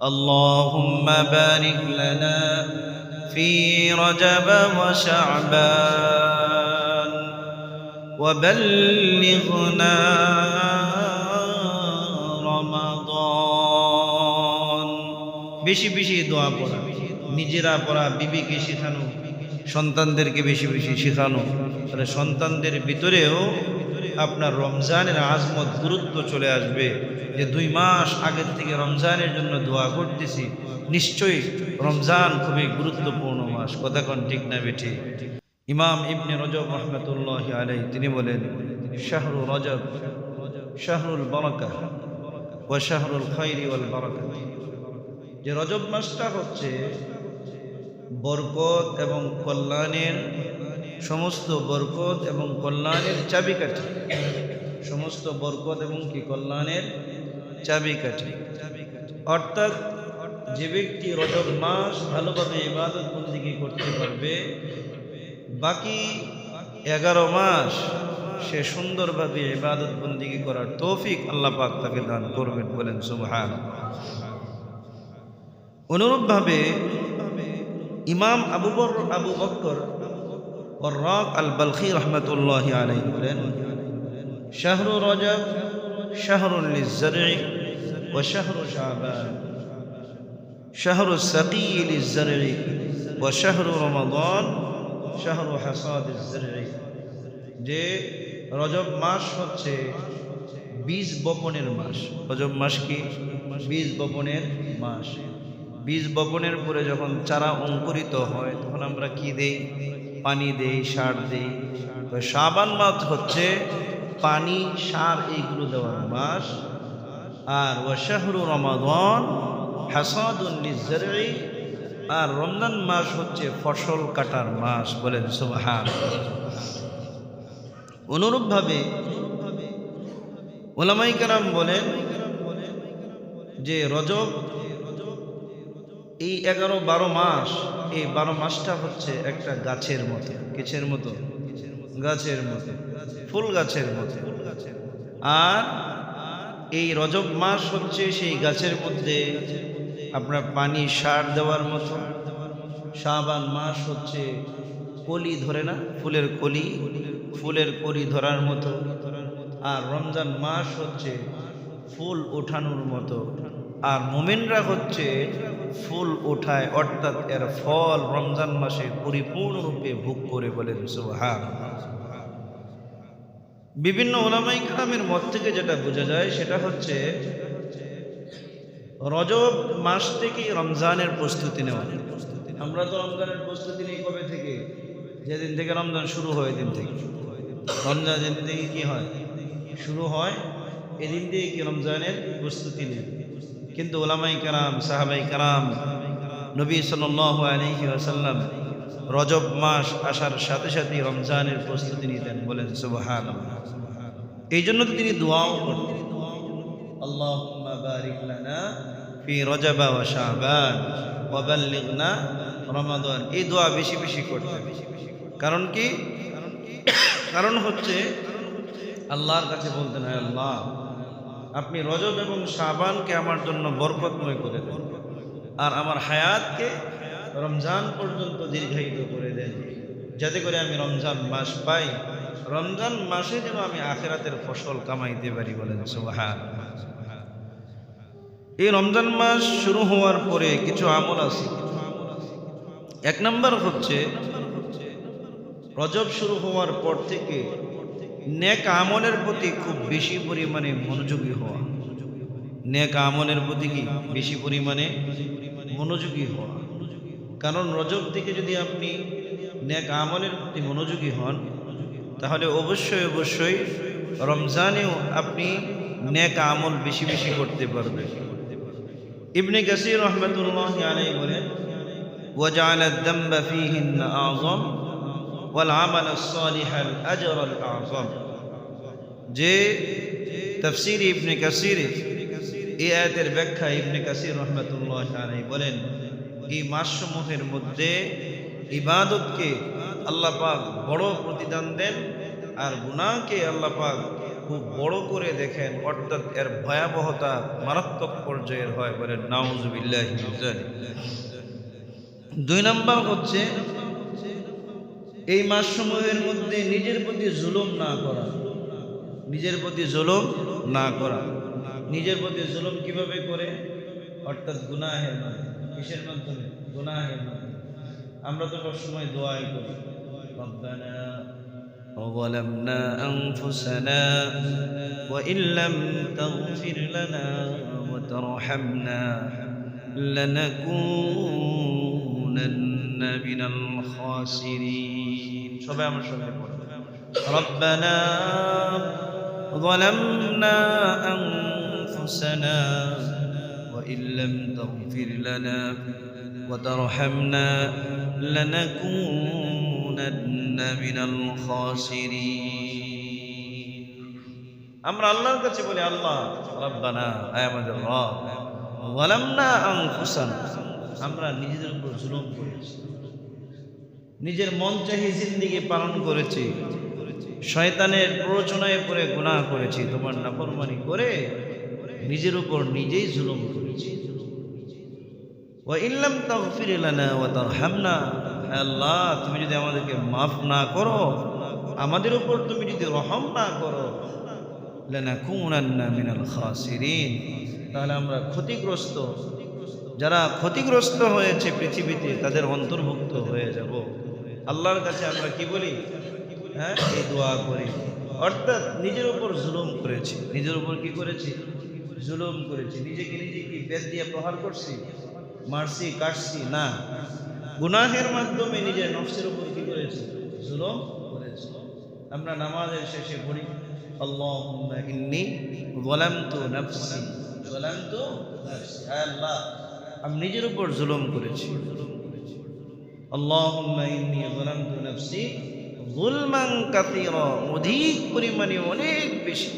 اللهم بارك لنا في رجب وشعبان وبلغنا رمضان বেশি বেশি দোয়া পড়া নিজেরা পড়া বিবিকে শেখানো সন্তানদেরকে বেশি বেশি শেখানো তাহলে সন্তানদের ভিতরেও আপনার রমজানের আজমত গুরুত্ব চলে আসবে যে দুই মাস আগের থেকে রমজানের জন্য দোয়া করতেছি, নিশ্চয়ই রমজান খুবই গুরুত্বপূর্ণ মাস। কথা কোন ঠিক না বেঠি? ইমাম ইবনে রজব রহমতুল্লাহ আলাই তিনি বলেন শাহরু রজব, শাহরুল বরকা ও শাহরুল খৈরি ওয়াল বরকা যে রজব মাসটা হচ্ছে বরকত এবং কল্যাণের সমস্ত বরকত এবং কল্যাণের চাবিকাঠি। সমস্ত বরকত এবং কি কল্যাণের চাবিকাঠি। অর্থাৎ যে ব্যক্তি রজব মাস ভালোভাবে ইবাদত বন্দিগি করতে পারবে, বাকি এগারো মাস সে সুন্দরভাবে ইবাদত বন্দিগি করার তৌফিক আল্লাহ পাক তাকে দান করবেন বলেন সুবহান। অনুরূপভাবে ইমাম আবু বর Abu Bakr Warraq al Balkhi রহমতুল্লাহ আলাই বলেন শাহরু রজব শাহরুল জরি ও শাহরু শাহবান শাহরু সকিল জরি ও শাহরু রমাদন শাহরু হাসাদ জরি যে রজব মাস হচ্ছে বীজ বপনের মাস। রজব মাস কি? বীজ বপনের মাস। বীজ বপনের পরে যখন চারা অঙ্কুরিত হয়, তখন আমরা কি দেই? পানি দেই, সার দেই। তো শাবান মাস হচ্ছে পানি, সার এইগুলো দেওয়ার মাস। আর ওয়াশাহরু রমাদন হাসাদুন লিজারই আর রমজান মাস হচ্ছে ফসল কাটার মাস বলেন সুবহান অনুরূপভাবে ওলামাই কারাম বলেন যে রজব এই এগারো বারো মাস, এই বারো মাসটা হচ্ছে একটা গাছের মতো। কিসের মতো? গাছের মতো। ফুল গাছের মতো। আর এই রজব মাস হচ্ছে সেই গাছের মধ্যে আপনার পানি সার দেওয়ার মতো। শাবান মাস হচ্ছে কলি ধরে না? ফুলের কলি। ফুলের কলি ধরার মতো। আর রমজান মাস হচ্ছে ফুল ওঠানোর মতো। আর মোমেনরা হচ্ছে ফুল ওঠায় অর্থাৎ এর ফল রমজান মাসে পরিপূর্ণরূপে ভোগ করে বলেন সুহান বিভিন্ন ওলামাই কালামের মত থেকে যেটা বোঝা যায়, সেটা হচ্ছে রজব মাস থেকে রমজানের প্রস্তুতি নেওয়া। আমরা তো রমজানের প্রস্তুতি নেই কবে থেকে? যেদিন থেকে রমজান শুরু হয় দিন থেকে। রমজান যেদিন থেকে কি হয়? শুরু হয়, এদিন থেকে কি রমজানের প্রস্তুতি নেই। কিন্তু ওলামাই কারাম সাহাবাই কারাম, নবী সাল আলহি আসাল্লাম রজব মাস আসার সাথে সাথে রমজানের প্রস্তুতি নিতেন, বলেন সুবহান এই জন্য তো তিনি দোয়াও করতেন। লানা ফি রজবা ওয়া শাবান ওয়া বাল্লিগনা রমাদান। এই দোয়া বেশি বেশি করতেন। কারণ কি? কারণ হচ্ছে, আল্লাহর কাছে বলতেন হয় আল্লাহ আপনি রজব এবং শাবানকে আমার জন্য বরকতময় করে দেন। আর আমার হায়াতকে রমজান পর্যন্ত দীর্ঘায়িত করে দেন। যাতে করে আমি রমজান মাস পাই। রমজান মাসে যেন আমি আখেরাতের ফসল কামাইতে পারি বলেন, সুবাহান। এই রমজান মাস শুরু হওয়ার পরে কিছু আমল আছে। এক নম্বর হচ্ছে, রজব শুরু হওয়ার পর থেকে নেক আমলের প্রতি খুব বেশি পরিমাণে মনোযোগী হওয়া। নেক আমলের প্রতি কি বেশি পরিমাণে মনোযোগী হওয়া? কারণ রজব থেকে যদি আপনি নেক আমলের প্রতি মনোযোগী হন, তাহলে অবশ্যই অবশ্যই রমজানেও আপনি নেক আমল বেশি বেশি করতে পারবেন। ইবনে কাসির রহমতুল্লাহ আলাই বলেন ওয়াজাল দম্বা ফিহিন আজম والعمل الصالح الأجر الأعظم যে তফসির ইবনে কাসির এই আয়াতের ব্যাখ্যা ইবনে কাসির রহমতুল্লাহ আলাই বলেন এই মাসসমূহের মধ্যে ইবাদতকে আল্লাহ পাক বড় প্রতিদান দেন আর গুনাহকে আল্লাহ পাক খুব বড় করে দেখেন অর্থাৎ এর ভয়াবহতা মারাত্মক পর্যায়ের হয় বলেন নাউজুবিল্লাহ দুই নম্বর হচ্ছে এই মাসসমূহের মধ্যে নিজের প্রতি জুলুম না করা নিজের প্রতি জুলুম না করা নিজের প্রতি জুলুম কিভাবে করে অর্থাৎ গুনাহের মাধ্যমে কিসের মাধ্যমে গুনাহের মাধ্যমে আমরা তো সবসময় দোয়াই করি রব্বানা وظلمنا أنفسنا وإن لم تغفر لنا وترحمنا لنكونن من الخاسرين সবাই আমার সঙ্গে পড়ো ربنا ظلمنا أنفسنا وإن لم تغفر لنا وترحمنا لنكونن من الخاسرين আমরা আল্লাহর কাছে বলি আল্লাহ রব্বানা আয় আমাদের রব ওয়ালামনা আনফুসানা আমরা নিজেদের উপর জুলুম করেছি নিজের মন চাহি জিন্দিগি পালন করেছি। শয়তানের প্ররোচনায় পড়ে গুনাহ করেছি, তোমার নাফরমানি করে নিজের উপর নিজেই জুলুম করেছি। ওয়া ইল্লাম তাগফির লানা ওয়া তারহামনা, হে আল্লাহ, তুমি যদি আমাদেরকে মাফ না করো, আমাদের উপর তুমি যদি রহম না করো মিনাল খাসিরিন। তাহলে আমরা ক্ষতিগ্রস্ত, যারা ক্ষতিগ্রস্ত হয়েছে পৃথিবীতে, তাদের অন্তর্ভুক্ত হয়ে যাব। আল্লাহর কাছে আমরা কি বলি? হ্যাঁ এই দোয়া করি। অর্থাৎ নিজের উপর জুলুম করেছি। নিজের উপর কি করেছি? জুলুম করেছি। নিজেকে নিজে কি বেদ দিয়ে প্রহার করছি, মারছি, কাটছি, না। গুনাহের মাধ্যমে নিজের নফসের উপর কি করেছি? জুলুম করেছি। আমরা নামাজের শেষে পড়ি, আল্লাহুম্মা ইন্নী যালামতু নাফসি। যালামতু নাফসি। হে আল্লাহ, আমি নিজের উপর জুলুম করেছি। আল্লাহুম্মা ইন্নী যালামতু নাফসি যুলমান কাসীরা, অধিক পরিমাণে অনেক বেশি।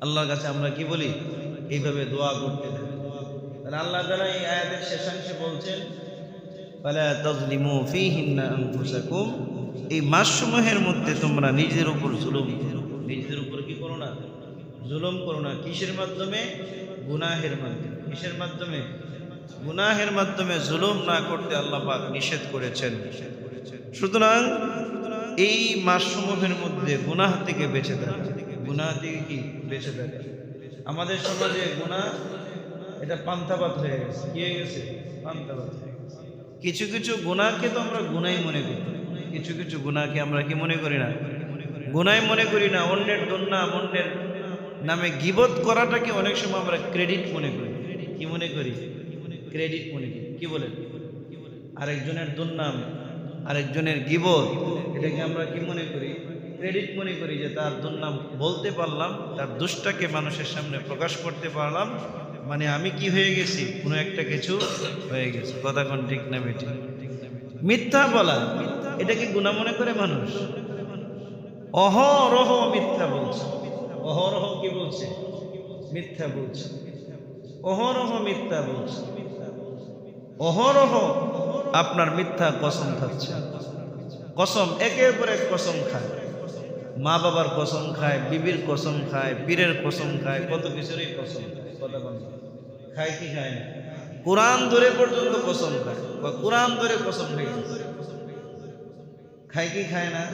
আল্লাহর কাছে আমরা কি বলি? এইভাবে দোয়া করতে তাহলে আল্লাহ তাআলা এই আয়াতের শেষাংশে বলছেন, ফালা তাজলিমু ফীহিন্না আনফুসাকুম। এই মাসসমূহের মধ্যে তোমরা নিজের উপর জুলুম করো। নিজেদের উপর কি করো না? জুলুম করো না। কিসের মাধ্যমে? গুনাহের মাধ্যমে। কিসের মাধ্যমে? গুনাহের মাধ্যমে জুলুম না করতে আল্লাহ পাক নিষেধ করেছেন। সুতরাং এই মাসসমূহের মধ্যে গুনাহ থেকে বেঁচে থাকা। গুনাহ থেকে কি? বেঁচে থাকা। আমাদের সমাজে গুনাহ, এটা পান্থাবাদ হয়ে গেছে। কি হয়ে গেছে? পান্থাবাদ হয়ে কিছু কিছু গুণাকে তো আমরা গুনাই মনে করি। কিছু কিছু গুণাকে আমরা কি মনে করি না? গুনাই মনে করি না, অন্যের দুর্নাম অন্যের নামে গিবত করাটাকে অনেক সময় আমরা ক্রেডিট মনে করি। কি মনে করি? ক্রেডিট মনে করি কি বলেন আরেকজনের দুর্নাম আরেকজনের গিবত এটাকে আমরা কি মনে করি? ক্রেডিট মনে করি যে তার দুর্নাম বলতে পারলাম তার দুষ্টাকে মানুষের সামনে প্রকাশ করতে পারলাম মানে আমি কি হয়ে গেছি? কোনো একটা কিছু হয়ে গেছে। কথা কোন ঠিক না বেটি মিথ্যা বলা এটা কি গুণা মনে করে মানুষ? অহরহ মিথ্যা বলছে। অহরহ কি বলছে? মিথ্যা বলছে। অহরহ মিথ্যা বলছে। অহরহ আপনার মিথ্যা কসম খাচ্ছে কসম একের পর এক কসম খায়। মা বাবার কসম খায়, বিবির কসম খায়, পীরের কসম খায়, কত কিছুরই কসম খায় কি খায় না? কোরআন ধরে পর্যন্ত কসম খায়। বা কোরআন ধরে কসম খেয়েছে খায় কি খায় না?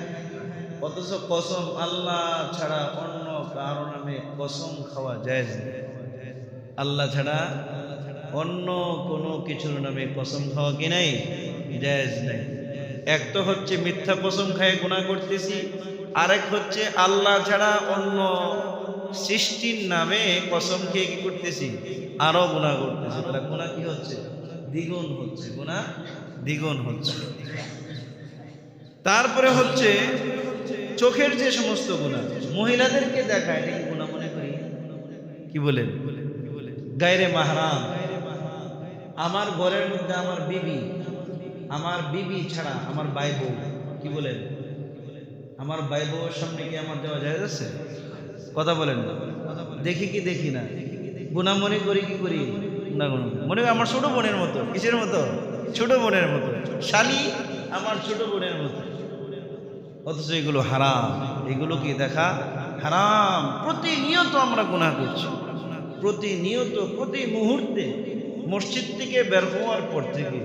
অথচ কসম আল্লাহ ছাড়া অন্য কারও নামে কসম খাওয়া যায় আল্লাহ ছাড়া অন্য কোনো কিছুর নামে কসম খাওয়া কি নাই? জায়েজ নাই। এক তো হচ্ছে মিথ্যা কসম খায় গুণা করতেছি, আরেক হচ্ছে আল্লাহ ছাড়া অন্য সৃষ্টির নামে কসম খেয়ে কি করতেছি? আরও গুণা করতেছি। তাহলে গুণা কি হচ্ছে? দ্বিগুণ হচ্ছে। গুণা দ্বিগুণ হচ্ছে। তারপরে হচ্ছে চোখের যে সমস্ত গুণা মহিলাদেরকে দেখা, এটা কি গুণা মনে করি? কি বলেন? গায়রে মাহরাম। আমার ঘরের মধ্যে আমার বিবি আমার বিবি ছাড়া আমার ভাই বউ কি বলেন? আমার ভাই বউয়ের সামনে কি আমার দেওয়া যায় আছে? কথা বলেন না। দেখি কি দেখি না। গুণা মনে করি কি করি? না গুণা মনে করি আমার ছোট বোনের মতো। কিসের মতো? ছোট বোনের মতো। শালি আমার ছোট বোনের মতো। অথচ এগুলো হারাম। এগুলো কি দেখা হারাম। প্রতিনিয়ত আমরা গুনাহ করছি। প্রতিনিয়ত, প্রতি মুহূর্তে মসজিদ থেকে বের হওয়ার পর থেকে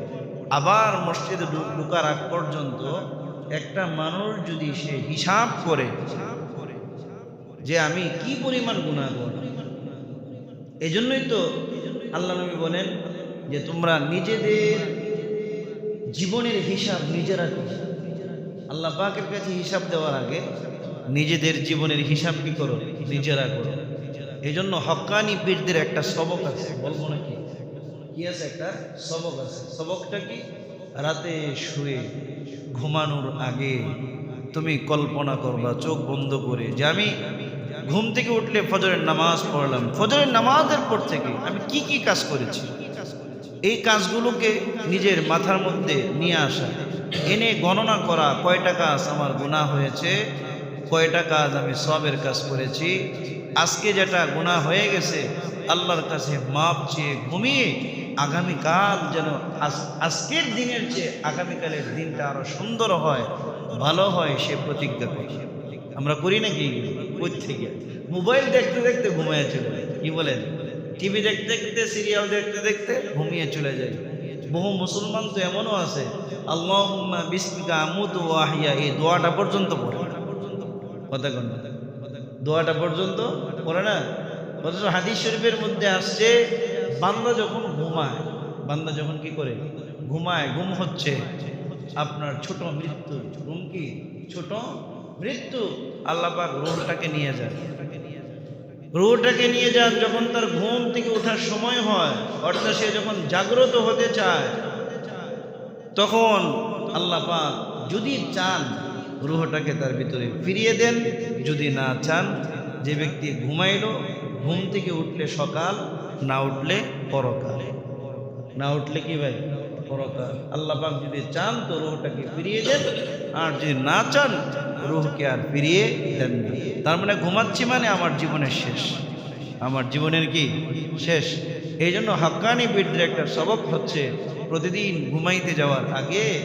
আবার মসজিদে ঢুকার আগ পর্যন্ত একটা মানুষ যদি সে হিসাব করে যে আমি কি পরিমাণ গুণা করলাম এই জন্যই তো আল্লাহ নবী বলেন যে তোমরা নিজেদের জীবনের হিসাব নিজেরা করো। আল্লাহ পাকের কাছে হিসাব দেওয়ার আগে নিজেদের জীবনের হিসাব কি করো? নিজেরা করো। এই জন্য হকানি পীরদের একটা সবক আছে, বলব নাকি? কি আছে একটা সবক আছে। সবকটা কি? রাতে শুয়ে, ঘুমানোর আগে তুমি কল্পনা করবা, চোখ বন্ধ করে যে আমি ঘুম থেকে উঠলে ফজরের নামাজ পড়লাম। ফজরের নামাজের পর থেকে আমি কি কি কাজ করেছি? এই কাজগুলোকে নিজের মাথার মধ্যে নিয়ে আসা। এনে গণনা করা, কয়টা কাজ আমার গুণা হয়েছে, কয়টা কাজ আমি সবের কাজ করেছি। আজকে যেটা গুণা হয়ে গেছে, আল্লাহর কাছে মাপ চেয়ে ঘুমিয়ে আগামীকাল যেন আজ- আজকের দিনের চেয়ে আগামীকালের দিনটা আরও সুন্দর হয়, ভালো হয় সে প্রতিজ্ঞা করি। আমরা করি নাকি? থেকে মোবাইল দেখতে দেখতে ঘুমিয়ে চলে যায় কি বলেন? টিভি দেখতে দেখতে, সিরিয়াল দেখতে দেখতে ঘুমিয়ে চলে যায় বহু মুসলমান তো এমনও আছে আল্লাহ এই দোয়াটা পর্যন্ত পড়ে। কথা কন দোয়াটা পর্যন্ত পড়ে না? অথচ হাদিস শরীফের মধ্যে আসছে বান্দা যখন ঘুমায়, বান্দা যখন কি করে? ঘুমায়, ঘুম হচ্ছে। আপনার ছোট মৃত্যু। ঘুম কি? ছোট মৃত্যু। আল্লাহ পাক রোহটাকে নিয়ে যায় রুহটাকে নিয়ে যান যখন তার ঘুম থেকে ওঠার সময় হয়, অর্থাৎ সে যখন জাগ্রত হতে চায়, তখন আল্লাহ পাক যদি চান রুহটাকে তার ভিতরে ফিরিয়ে দেন। যদি না চান, যে ব্যক্তি ঘুমাইলো, ঘুম থেকে উঠলে সকাল না উঠলে পরকাল। না উঠলে কি ভাই? পরকাল। আল্লাহ পাক যদি চান তো রুহটাকে ফিরিয়ে দেন, আর যদি না চান, রুহকে আর ফিরিয়ে দেন না। তার মানে ঘুমাচ্ছি মানে আমার জীবনের শেষ। আমার জীবনের কি? শেষ। এই জন্য হাক্কানি বীরদের একটা সবক হচ্ছে প্রতিদিন ঘুমাইতে যাওয়ার আগে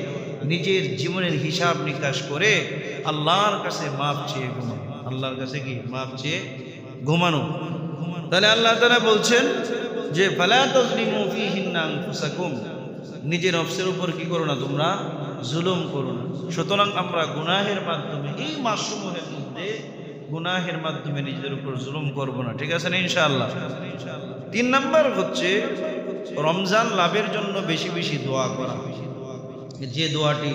নিজের জীবনের হিসাব নিকাশ করে আল্লাহর কাছে মাপ চেয়ে ঘুমানো। আল্লাহর কাছে কি? মাপ চেয়ে ঘুমানো। তাহলে আল্লাহ তারা বলছেন যে নিজের নফসের উপর কি করো না, তোমরা জুলুম করো না। সুতরাং আমরা গুনাহের মাধ্যমে, এই মাসসমূহের মধ্যে গুনাহের মাধ্যমে নিজেদের উপর জুলুম করব না। ঠিক আছে না, ইনশাআল্লাহ? তিন নাম্বার হচ্ছে, রমজান লাভের জন্য বেশি বেশি দোয়া করা। যে দোয়াটি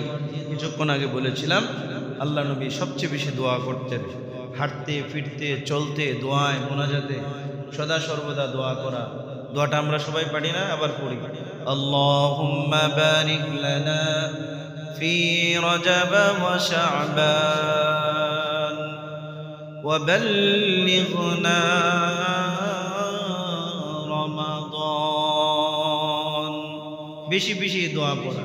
কিছুক্ষণ আগে বলেছিলাম, আল্লাহ নবী সবচেয়ে বেশি দোয়া করতেন। হাঁটতে, ফিরতে, চলতে, দোয়ায় মোনাজাতে সদা সর্বদা দোয়া করা। দোয়াটা আমরা সবাই পারি না, আবার পড়ি। আল্লাহুম্মা বারিক লানা ফি রজব ওয়া শাবান ওয়া বাল্লিগনা রমাদান। বেশি বেশি দোয়া পড়া।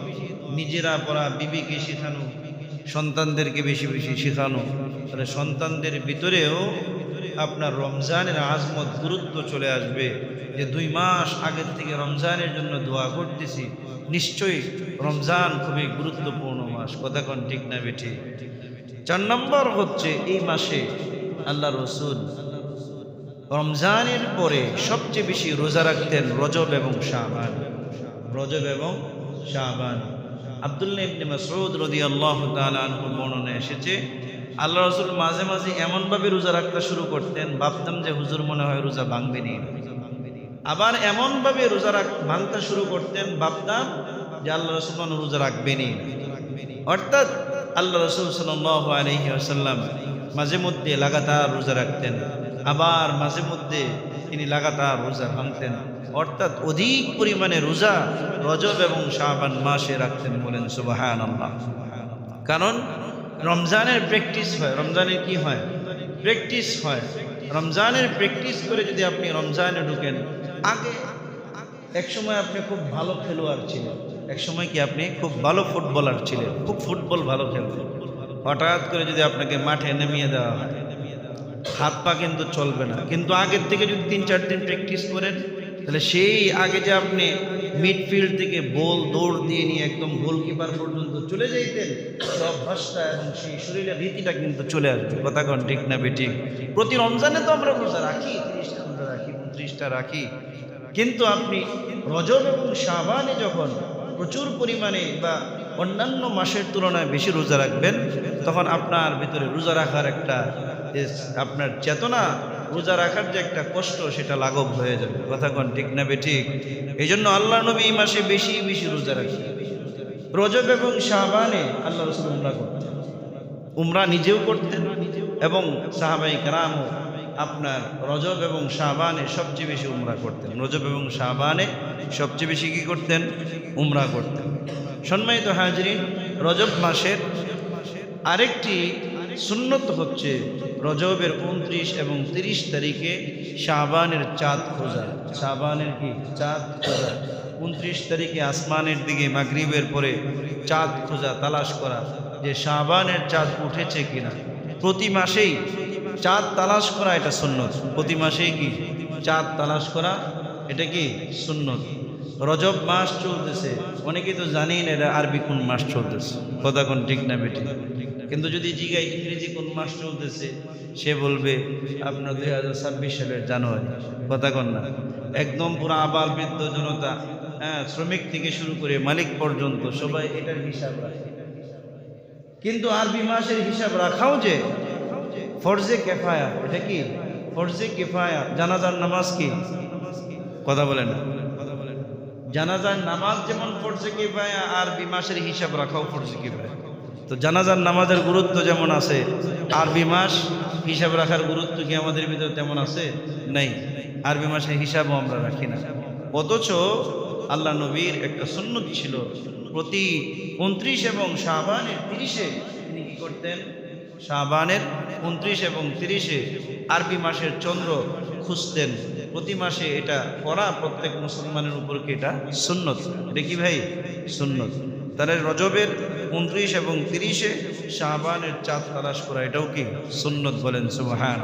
নিজেরা পড়া, বিবিকে শেখানো, সন্তানদেরকে বেশি বেশি শেখানো। তাহলে সন্তানদের ভিতরেও আপনার রমজানের আজমত গুরুত্ব চলে আসবে যে দুই মাস আগের থেকে রমজানের জন্য দোয়া করতেছি, নিশ্চয়ই রমজান খুবই গুরুত্বপূর্ণ মাস। কথা কোন ঠিক না বেঠি? চার নম্বর হচ্ছে এই মাসে আল্লাহ রসুল রমজানের পরে সবচেয়ে বেশি রোজা রাখতেন রজব এবং শাহবান রজব এবং শাহবান আবদুল্লাহ ইবনে মাসউদ রাদিয়াল্লাহু তাআলা বর্ণনায় এসেছে আল্লাহ রসুল মাঝে মাঝে এমনভাবে রোজা রাখতে শুরু করতেন, ভাবতাম যে হুজুর মনে হয় রোজা ভাঙবে নি। আবার এমনভাবে রোজা রাখ, ভাঙতে শুরু করতেন, ভাবতাম যে আল্লাহ রসুল মনে রোজা রাখবেনই না। অর্থাৎ আল্লাহ রসুল আলহি মাঝে মধ্যে লাগাতার রোজা রাখতেন, আবার মাঝে মধ্যে তিনি লাগাতার রোজা ভাঙতেন। অর্থাৎ অধিক পরিমাণে রোজা রজব এবং শাহবান মাসে রাখতেন বলেন আল্লাহ কারণ রমজানের প্র্যাকটিস হয়। রমজানের কি হয়? প্র্যাকটিস হয়। রমজানের প্র্যাকটিস করে যদি আপনি রমজানে ঢুকেন, আগে এক সময় আপনি খুব ভালো খেলোয়াড় ছিলেন। এক সময় কি আপনি খুব ভালো ফুটবলার ছিলেন? খুব ফুটবল ভালো খেলতেন। হঠাৎ করে যদি আপনাকে মাঠে নামিয়ে দেওয়া হয়, হাত পা কিন্তু চলবে না। কিন্তু আগের থেকে যদি তিন, চার দিন প্র্যাকটিস করেন, তাহলে সেই আগে যে আপনি মিডফিল্ড থেকে বল, দৌড় দিয়ে নিয়ে একদম গোলকিপার পর্যন্ত চলে যাইতেন। সেই অভ্যাসটা এবং সেই শরীরের ভীতিটা কিন্তু চলে আসবে। কথা কন ঠিক না বেটি? প্রতি রমজানে তো আমরা রোজা রাখি, তিরিশটা রোজা রাখি উনত্রিশটা রাখি। কিন্তু আপনি রজব এবং শাবানে যখন প্রচুর পরিমাণে বা অন্যান্য মাসের তুলনায় বেশি রোজা রাখবেন, তখন আপনার ভিতরে রোজা রাখার একটা আপনার চেতনা রোজা রাখার যে একটা কষ্ট, সেটা লাঘব হয়ে যাবে। কথা কন ঠিক না ঠিক? এই জন্য আল্লাহ নবী এই মাসে বেশি বেশি রোজা রাখে। রজব এবং শাহবানে আল্লাহ রসুল উমরা করতেন। উমরা নিজেও করতেন এবং সাহাবাই কারামও আপনার রজব এবং শাহবানে সবচেয়ে বেশি উমরা করতেন। রজব এবং শাহবানে সবচেয়ে বেশি কি করতেন? উমরা করতেন। সম্মানিত হাজরিন, রজব মাসের আরেকটি সুন্নত হচ্ছে রজবের উনত্রিশ এবং তিরিশ তারিখে শাহবানের চাঁদ খোঁজা। শাহবানের কি? চাঁদ খোঁজা। উনত্রিশ তারিখে আসমানের দিকে মাগরিবের পরে চাঁদ খোঁজা, তালাশ করা যে শাহবানের চাঁদ উঠেছে কিনা। প্রতি মাসেই চাঁদ তালাশ করা এটা সুন্নত। প্রতি মাসেই কি? চাঁদ তালাশ করা, এটা কি? সুন্নত। রজব মাস চলতেছে। অনেকেই তো জানেই না এটা আরবি কোন মাস চলতেছে। কথা কোন ঠিক না বেটি কিন্তু যদি জিগাই ইংরেজি কোন মাস চলতেছে, সে বলবে, আপনার দুই হাজার ছাব্বিশ সালের জানুয়ারি। কথা না। একদম পুরো আবাল বৃদ্ধ জনতা হ্যাঁ শ্রমিক থেকে শুরু করে মালিক পর্যন্ত সবাই এটার হিসাব রাখে। কিন্তু আরবি মাসের হিসাব রাখাও যে, ফরজে কেফায়া, এটা কি? ফরজে কেফায়া, জানাজার নামাজ কি? কথা বলে না। জানাজার নামাজ যেমন ফরজে কেফায়া, আরবি মাসের হিসাব রাখাও ফরজে কেফায়া। তো জানাজার নামাজের গুরুত্ব যেমন আছে, আরবি মাস হিসাব রাখার গুরুত্ব কি আমাদের ভিতরে তেমন আছে? নেই। আরবি মাসের হিসাবও আমরা রাখি না। অথচ আল্লাহ নবীর একটা সুন্নত ছিল। প্রতি উনত্রিশ এবং শাহবানের তিরিশে তিনি কি করতেন? শাহবানের উনত্রিশ এবং তিরিশে আরবি মাসের চন্দ্র খুঁজতেন। প্রতি মাসে এটা করা প্রত্যেক মুসলমানের উপর কি এটা? সুন্নত। এটা কি ভাই? সুন্নত। তাহলে রজবের উনত্রিশ এবং তিরিশে শাহবানের চাঁদ তালাশ করা এটাও কি সুন্নত বলেন সুবহান